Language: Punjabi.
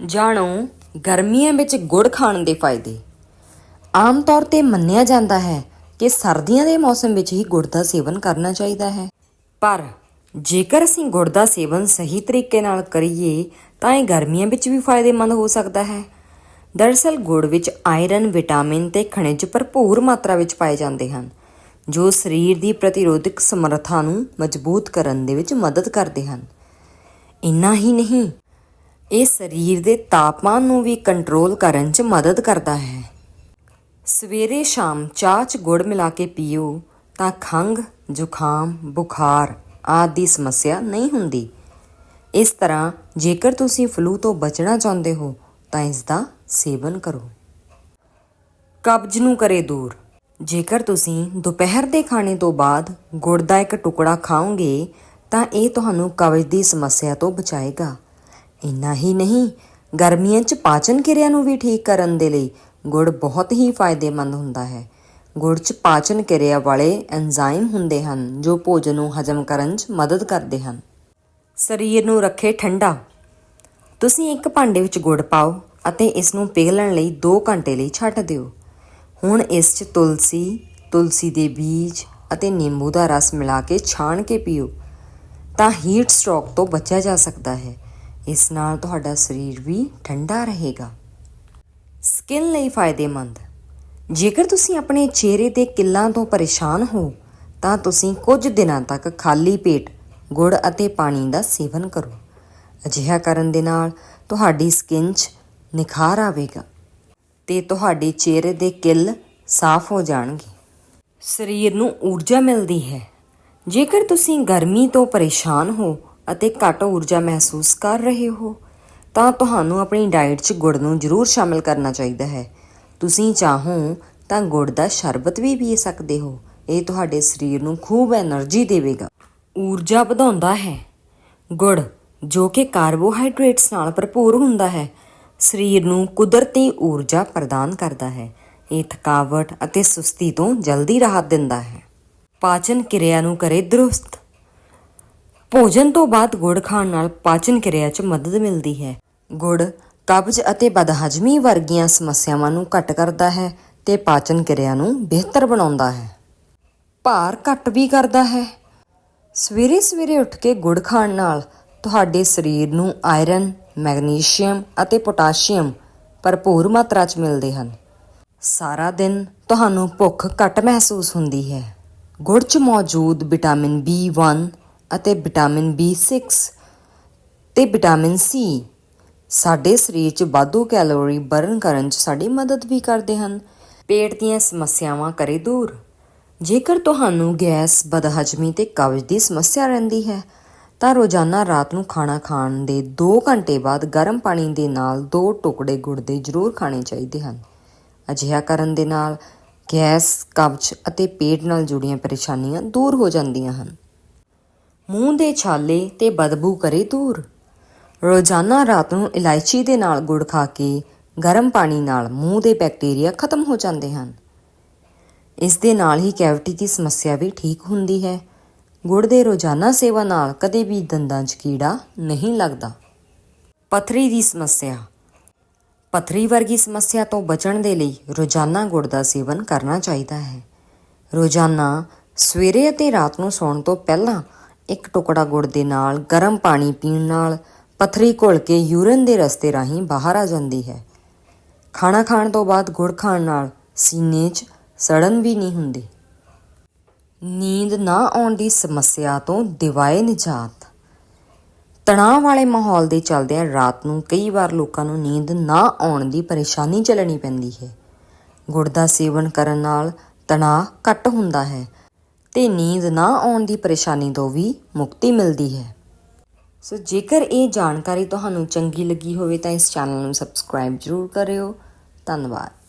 ਜਾਣੋ, ਗਰਮੀਆਂ ਵਿੱਚ ਗੁੜ ਖਾਣ ਦੇ ਫਾਇਦੇ। ਆਮ ਤੌਰ ਤੇ ਮੰਨਿਆ ਜਾਂਦਾ ਹੈ ਕਿ ਸਰਦੀਆਂ ਦੇ ਮੌਸਮ ਵਿੱਚ ਹੀ ਗੁੜ ਦਾ ਸੇਵਨ ਕਰਨਾ ਚਾਹੀਦਾ ਹੈ। ਪਰ ਜੇਕਰ ਅਸੀਂ ਗੁੜ ਦਾ ਸੇਵਨ ਸਹੀ ਤਰੀਕੇ ਨਾਲ ਕਰੀਏ, ਤਾਂ ਇਹ ਗਰਮੀਆਂ ਵਿੱਚ ਵੀ ਫਾਇਦੇਮੰਦ ਹੋ ਸਕਦਾ ਹੈ। ਦਰਅਸਲ, ਗੁੜ ਵਿੱਚ ਆਇਰਨ, ਵਿਟਾਮਿਨ ਤੇ ਖਣਿਜ ਭਰਪੂਰ ਮਾਤਰਾ ਵਿੱਚ ਪਾਏ ਜਾਂਦੇ ਹਨ, ਜੋ ਸਰੀਰ ਦੀ ਪ੍ਰਤੀਰੋਧਕ ਸਮਰੱਥਾ ਨੂੰ ਮਜ਼ਬੂਤ ਕਰਨ ਦੇ ਵਿੱਚ ਮਦਦ ਕਰਦੇ ਹਨ। ਇੰਨਾ ਹੀ ਨਹੀਂ ਇਹ ਸਰੀਰ ਦੇ ਤਾਪਮਾਨ ਨੂੰ ਵੀ ਕੰਟਰੋਲ ਕਰਨ 'ਚ ਮਦਦ ਕਰਦਾ ਹੈ। ਸਵੇਰੇ ਸ਼ਾਮ ਚਾਹ 'ਚ ਗੁੜ ਮਿਲਾ ਕੇ ਪੀਓ ਤਾਂ ਖੰਘ, ਜ਼ੁਕਾਮ, ਬੁਖਾਰ ਆਦਿ ਦੀ ਸਮੱਸਿਆ ਨਹੀਂ ਹੁੰਦੀ। ਇਸ ਤਰ੍ਹਾਂ ਜੇਕਰ ਤੁਸੀਂ ਫਲੂ ਤੋਂ ਬਚਣਾ ਚਾਹੁੰਦੇ ਹੋ ਤਾਂ ਇਸ ਦਾ ਸੇਵਨ ਕਰੋ। ਕਬਜ਼ ਨੂੰ ਕਰੇ ਦੂਰ। ਜੇਕਰ ਤੁਸੀਂ ਦੁਪਹਿਰ ਦੇ ਖਾਣੇ ਤੋਂ ਬਾਅਦ ਗੁੜ ਦਾ ਇੱਕ ਟੁਕੜਾ ਖਾਓਗੇ ਤਾਂ ਇਹ ਤੁਹਾਨੂੰ ਕਬਜ਼ ਦੀ ਸਮੱਸਿਆ ਤੋਂ ਬਚਾਏਗਾ। ਇੰਨਾ ਹੀ ਨਹੀਂ, ਗਰਮੀਆਂ 'ਚ ਪਾਚਨ ਕਿਰਿਆ ਨੂੰ ਵੀ ਠੀਕ ਕਰਨ ਦੇ ਲਈ ਗੁੜ ਬਹੁਤ ਹੀ ਫਾਇਦੇਮੰਦ ਹੁੰਦਾ ਹੈ। ਗੁੜ 'ਚ ਪਾਚਨ ਕਿਰਿਆ ਵਾਲੇ ਐਂਜ਼ਾਈਮ ਹੁੰਦੇ ਹਨ, ਜੋ ਭੋਜਨ ਨੂੰ ਹਜਮ ਕਰਨ 'ਚ ਮਦਦ ਕਰਦੇ ਹਨ। ਸਰੀਰ ਨੂੰ ਰੱਖੇ ਠੰਡਾ। ਤੁਸੀਂ ਇੱਕ ਭਾਂਡੇ ਵਿੱਚ ਗੁੜ ਪਾਓ ਅਤੇ ਇਸ ਨੂੰ ਪਿਘਲਣ ਲਈ 2 ਘੰਟੇ ਲਈ ਛੱਡ ਦਿਓ। ਹੁਣ ਇਸ 'ਚ ਤੁਲਸੀ ਤੁਲਸੀ ਦੇ ਬੀਜ ਅਤੇ ਨਿੰਬੂ ਦਾ ਰਸ ਮਿਲਾ ਕੇ ਛਾਣ ਕੇ ਪੀਓ। ਤਾਂ ਹੀਟ ਸਟ੍ਰੋਕ ਤੋਂ ਬਚਿਆ ਜਾ ਸਕਦਾ ਹੈ। ਇਸ ਨਾਲ ਤੁਹਾਡਾ ਸਰੀਰ ਵੀ ਠੰਡਾ ਰਹੇਗਾ। ਸਕਿਨ ਲਈ ਫਾਇਦੇਮੰਦ। ਜੇਕਰ ਤੁਸੀਂ ਆਪਣੇ ਚਿਹਰੇ ਦੇ ਕਿੱਲਾਂ ਤੋਂ ਪਰੇਸ਼ਾਨ ਹੋ, ਤਾਂ ਤੁਸੀਂ ਕੁਝ ਦਿਨਾਂ ਤੱਕ ਖਾਲੀ ਪੇਟ ਗੁੜ ਅਤੇ ਪਾਣੀ ਦਾ ਸੇਵਨ ਕਰੋ। ਅਜਿਹਾ ਕਰਨ ਦੇ ਨਾਲ ਤੁਹਾਡੀ ਸਕਿਨ 'ਚ ਨਿਖਾਰ ਆਵੇਗਾ ਤੇ ਤੁਹਾਡੇ ਚਿਹਰੇ ਦੇ ਕਿੱਲ ਸਾਫ਼ ਹੋ ਜਾਣਗੇ। ਸਰੀਰ ਨੂੰ ਊਰਜਾ ਮਿਲਦੀ ਹੈ। ਜੇਕਰ ਤੁਸੀਂ ਗਰਮੀ ਤੋਂ ਪਰੇਸ਼ਾਨ ਹੋ ਅਤੇ ਘੱਟ ਊਰਜਾ ਮਹਿਸੂਸ ਕਰ ਰਹੇ ਹੋ, ਤਾਂ ਤੁਹਾਨੂੰ ਆਪਣੀ ਡਾਈਟ 'ਚ ਗੁੜ ਨੂੰ ਜ਼ਰੂਰ ਸ਼ਾਮਿਲ ਕਰਨਾ ਚਾਹੀਦਾ ਹੈ। ਤੁਸੀਂ ਚਾਹੋ ਤਾਂ ਗੁੜ ਦਾ ਸ਼ਰਬਤ ਵੀ ਪੀ ਸਕਦੇ ਹੋ। ਇਹ ਤੁਹਾਡੇ ਸਰੀਰ ਨੂੰ ਖੂਬ એનર્ਜੀ ਦੇਵੇਗਾ। ਊਰਜਾ ਵਧਾਉਂਦਾ ਹੈ। ਗੁੜ, ਜੋ ਕਿ ਕਾਰਬੋਹਾਈਡਰੇਟਸ ਨਾਲ ਭਰਪੂਰ ਹੁੰਦਾ ਹੈ, ਸਰੀਰ ਨੂੰ ਕੁਦਰਤੀ ਊਰਜਾ ਪ੍ਰਦਾਨ ਕਰਦਾ ਹੈ। ਇਹ ਥਕਾਵਟ ਅਤੇ ਸੁਸਤੀ ਤੋਂ ਜਲਦੀ ਰਾਹਤ ਦਿੰਦਾ ਹੈ। ਪਾਚਨ ਕਿਰਿਆ ਨੂੰ ਕਰੇ ਦਰੁਸਤ। ਭੋਜਨ ਤੋਂ ਬਾਅਦ ਗੁੜ ਖਾਣ ਨਾਲ ਪਾਚਨ ਕਿਰਿਆ 'ਚ ਮਦਦ ਮਿਲਦੀ ਹੈ। ਗੁੜ ਕਬਜ਼ ਅਤੇ ਬਦਹਜ਼ਮੀ ਵਰਗੀਆਂ ਸਮੱਸਿਆਵਾਂ ਨੂੰ ਘੱਟ ਕਰਦਾ ਹੈ ਤੇ ਪਾਚਨ ਕਿਰਿਆ ਨੂੰ ਬਿਹਤਰ ਬਣਾਉਂਦਾ ਹੈ। ਭਾਰ ਘੱਟ ਵੀ ਕਰਦਾ ਹੈ। ਸਵੇਰੇ ਸਵੇਰੇ ਉੱਠ ਕੇ ਗੁੜ ਖਾਣ ਨਾਲ ਤੁਹਾਡੇ ਸਰੀਰ ਨੂੰ ਆਇਰਨ, ਮੈਗਨੀਸ਼ੀਅਮ ਅਤੇ ਪੋਟਾਸ਼ੀਅਮ ਭਰਪੂਰ ਮਾਤਰਾ 'ਚ ਮਿਲਦੇ ਹਨ। ਸਾਰਾ ਦਿਨ ਤੁਹਾਨੂੰ ਭੁੱਖ ਘੱਟ ਮਹਿਸੂਸ ਹੁੰਦੀ ਹੈ। ਗੁੜ 'ਚ ਮੌਜੂਦ ਵਿਟਾਮਿਨ B1 ਅਤੇ ਵਿਟਾਮਿਨ B6 ਤੇ ਵਿਟਾਮਿਨ C ਸਾਡੇ ਸਰੀਰ 'ਚ ਵਾਧੂ ਕੈਲੋਰੀ ਬਰਨ ਕਰਨ 'ਚ ਸਾਡੀ ਮਦਦ ਵੀ ਕਰਦੇ ਹਨ। ਪੇਟ ਦੀਆਂ ਸਮੱਸਿਆਵਾਂ ਕਰੇ ਦੂਰ। ਜੇਕਰ ਤੁਹਾਨੂੰ ਗੈਸ, ਬਦਹਜ਼ਮੀ ਤੇ ਕਬਜ਼ ਦੀ ਸਮੱਸਿਆ ਰਹਿੰਦੀ ਹੈ, ਤਾਂ ਰੋਜ਼ਾਨਾ ਰਾਤ ਨੂੰ ਖਾਣਾ ਖਾਣ ਦੇ 2 ਘੰਟੇ ਬਾਅਦ ਗਰਮ ਪਾਣੀ ਦੇ ਨਾਲ 2 ਟੁਕੜੇ ਗੁੜ ਦੇ ਜ਼ਰੂਰ ਖਾਣੇ ਚਾਹੀਦੇ ਹਨ। ਅਜਿਹਾ ਕਰਨ ਦੇ ਨਾਲ ਗੈਸ, ਕਬਜ਼ ਅਤੇ ਪੇਟ ਨਾਲ ਜੁੜੀਆਂ ਪਰੇਸ਼ਾਨੀਆਂ ਦੂਰ ਹੋ ਜਾਂਦੀਆਂ ਹਨ। ਮੂੰਹ ਦੇ ਛਾਲੇ ਤੇ ਬਦਬੂ ਕਰੇ ਦੂਰ ਰੋਜ਼ਾਨਾ ਰਾਤ ਨੂੰ ਇਲਾਇਚੀ ਦੇ ਨਾਲ ਗੁੜ ਖਾ ਕੇ ਗਰਮ ਪਾਣੀ ਨਾਲ ਮੂੰਹ ਦੇ ਬੈਕਟੀਰੀਆ ਖਤਮ ਹੋ ਜਾਂਦੇ ਹਨ। ਇਸ ਦੇ ਨਾਲ ਹੀ ਕੈਵਿਟੀ ਦੀ ਸਮੱਸਿਆ ਵੀ ਠੀਕ ਹੁੰਦੀ ਹੈ। ਗੁੜ ਦੇ ਰੋਜ਼ਾਨਾ ਸੇਵਾ ਨਾਲ ਕਦੇ ਵੀ ਦੰਦਾਂ 'ਚ ਕੀੜਾ ਨਹੀਂ ਲੱਗਦਾ। ਪਥਰੀ ਦੀ ਸਮੱਸਿਆ। ਪਥਰੀ ਵਰਗੀ ਸਮੱਸਿਆ ਤੋਂ ਬਚਣ ਦੇ ਲਈ ਰੋਜ਼ਾਨਾ ਗੁੜ ਦਾ ਸੇਵਨ ਕਰਨਾ ਚਾਹੀਦਾ ਹੈ। ਰੋਜ਼ਾਨਾ ਸਵੇਰੇ ਅਤੇ ਰਾਤ ਨੂੰ ਸੌਣ ਤੋਂ ਪਹਿਲਾਂ ਇੱਕ ਟੁਕੜਾ ਗੁੜ ਦੇ ਨਾਲ, ਗਰਮ ਪਾਣੀ ਪੀਣ ਨਾਲ ਪਥਰੀ ਘੁਲ ਕੇ ਯੂਰਨ ਦੇ ਰਸਤੇ ਰਾਹੀਂ ਬਾਹਰ ਆ ਜਾਂਦੀ ਹੈ। ਖਾਣਾ ਖਾਣ ਤੋਂ ਬਾਅਦ ਗੁੜ ਖਾਣ ਨਾਲ ਸੀਨੇ 'ਚ ਸੜਨ ਵੀ ਨਹੀਂ ਹੁੰਦੀ। ਨੀਂਦ ਨਾ ਆਉਣ ਦੀ ਸਮੱਸਿਆ ਤੋਂ ਦਿਵਾਏ ਨਿਜਾਤ। ਤਣਾਅ ਵਾਲੇ ਮਾਹੌਲ ਦੇ ਚੱਲਦਿਆਂ ਰਾਤ ਨੂੰ ਕਈ ਵਾਰ ਲੋਕਾਂ ਨੂੰ ਨੀਂਦ ਨਾ ਆਉਣ ਦੀ ਪਰੇਸ਼ਾਨੀ ਚੱਲਣੀ ਪੈਂਦੀ ਹੈ। ਗੁੜ ਦਾ ਸੇਵਨ ਕਰਨ ਨਾਲ ਤਣਾਅ ਘੱਟ ਹੁੰਦਾ ਹੈ। ਤੇ ਨੀਂਦ ਨਾ ਆਉਣ ਦੀ ਪਰੇਸ਼ਾਨੀ ਤੋਂ ਵੀ ਮੁਕਤੀ ਮਿਲਦੀ ਹੈ। ਸੋ ਜੇਕਰ ਇਹ ਜਾਣਕਾਰੀ ਤੁਹਾਨੂੰ ਚੰਗੀ ਲੱਗੀ ਹੋਵੇ ਤਾਂ ਇਸ ਚੈਨਲ ਨੂੰ ਸਬਸਕ੍ਰਾਈਬ ਜ਼ਰੂਰ ਕਰਿਓ। ਧੰਨਵਾਦ।